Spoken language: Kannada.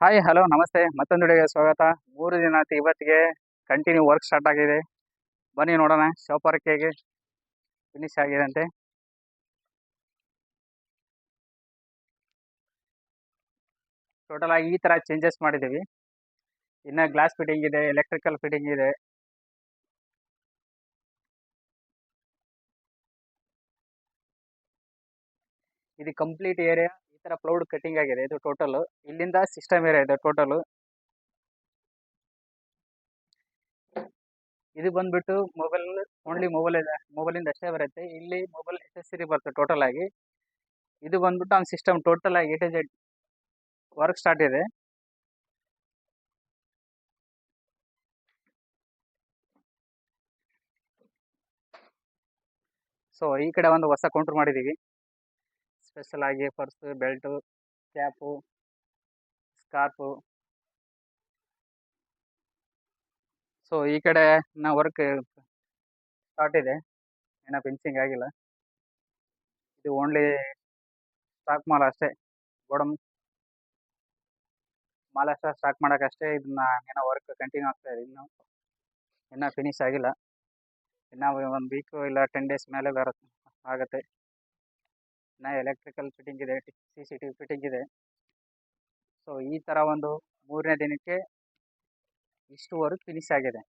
ಹಾಯ್ ಹಲೋ ನಮಸ್ತೆ. ಮತ್ತೊಂದು ಸ್ವಾಗತ. ಮೂರು ದಿನ ಆಯ್ತು ಇವತ್ತಿಗೆ ಕಂಟಿನ್ಯೂ ವರ್ಕ್ ಸ್ಟಾರ್ಟ್ ಆಗಿದೆ. ಬನ್ನಿ ನೋಡೋಣ ಶಾಪ್ ವರ್ಕ್ ಹೇಗೆ ಫಿನಿಶ್ ಆಗಿದೆ ಅಂತೆ. ಟೋಟಲ್ ಆಗಿ ಈ ತರ ಚೇಂಜಸ್ ಮಾಡಿದ್ದೀವಿ. ಇನ್ನು ಗ್ಲಾಸ್ ಫಿಟ್ಟಿಂಗ್ ಇದೆ ಎಲೆಕ್ಟ್ರಿಕಲ್ ಫಿಟ್ಟಿಂಗ್ ಇದೆ. ಇದು ಕಂಪ್ಲೀಟ್ ಏರಿಯಾ ತರ ಪ್ಲೌಡ್ ಕಟಿಂಗ್ ಆಗಿದೆ. ಇದು ಟೋಟಲ್ ಇಲ್ಲಿಂದ ಸಿಸ್ಟಮ್ ಏರಿಯಾ ಇದೆ ಟೋಟಲ್ ಇದು ಬಂದ್ಬಿಟ್ಟು ಮೊಬೈಲ್ ಓನ್ಲಿ ಮೊಬೈಲ್ ಇದೆ. ಮೊಬೈಲಿಂದ ಅಷ್ಟೇ ಬರುತ್ತೆ. ಇಲ್ಲಿ ಮೊಬೈಲ್ ಎಸೆಸರಿ ಬರುತ್ತೆ ಟೋಟಲ್ ಆಗಿ. ಇದು ಬಂದ್ಬಿಟ್ಟು ಆನ್ ಸಿಸ್ಟಮ್ ಟೋಟಲ್ ಆಗಿ A to Z work start ಇದೆ. ಸೊ ಈ ಕಡೆ ಒಂದು ಹೊಸ ಕೌಂಟರ್ ಮಾಡಿದ್ದೀವಿ. ಸ್ಪೆಷಲ್ ಆಗಿ purse belt cap scarf so ಈ ಕಡೆ ನಾ ವರ್ಕ್ ಸ್ಟಾರ್ಟ್ ಇದೆ. ಏನೋ ಫಿನಿಶಿಂಗ್ ಆಗಿಲ್ಲ. ಇದು ಓನ್ಲಿ ಸ್ಟಾಕ್ ಮಾಲ್ ಅಷ್ಟೇ. ಗೋಡಮ್ ಮಾಲ್ ಅಷ್ಟೇ ಸ್ಟಾಕ್ ಮಾಡೋಕ್ಕಷ್ಟೇ ಇದನ್ನ ಏನೋ ವರ್ಕ್ ಕಂಟಿನ್ಯೂ ಆಗ್ತಾ ಇದೆ. ಇನ್ನು, ಇನ್ನೂ ಫಿನಿಶ್ ಆಗಿಲ್ಲ. ಇನ್ನು ಒಂದು ವೀಕು ಇಲ್ಲ ಟೆನ್ ಡೇಸ್ ಮೇಲೆ ಬರುತ್ತೆ, ಆಗುತ್ತೆ. ಇನ್ನು ಎಲೆಕ್ಟ್ರಿಕಲ್ ಫಿಟ್ಟಿಂಗ್ ಇದೆ ಸಿ ಸಿ ಟಿ ಫಿಟ್ಟಿಂಗ್ ಇದೆ. ಸೊ ಈ ಥರ ಒಂದು ಮೂರನೇ ದಿನಕ್ಕೆ ಇಷ್ಟು ವರ್ಕ್ ಫಿನಿಶ್ ಆಗಿದೆ.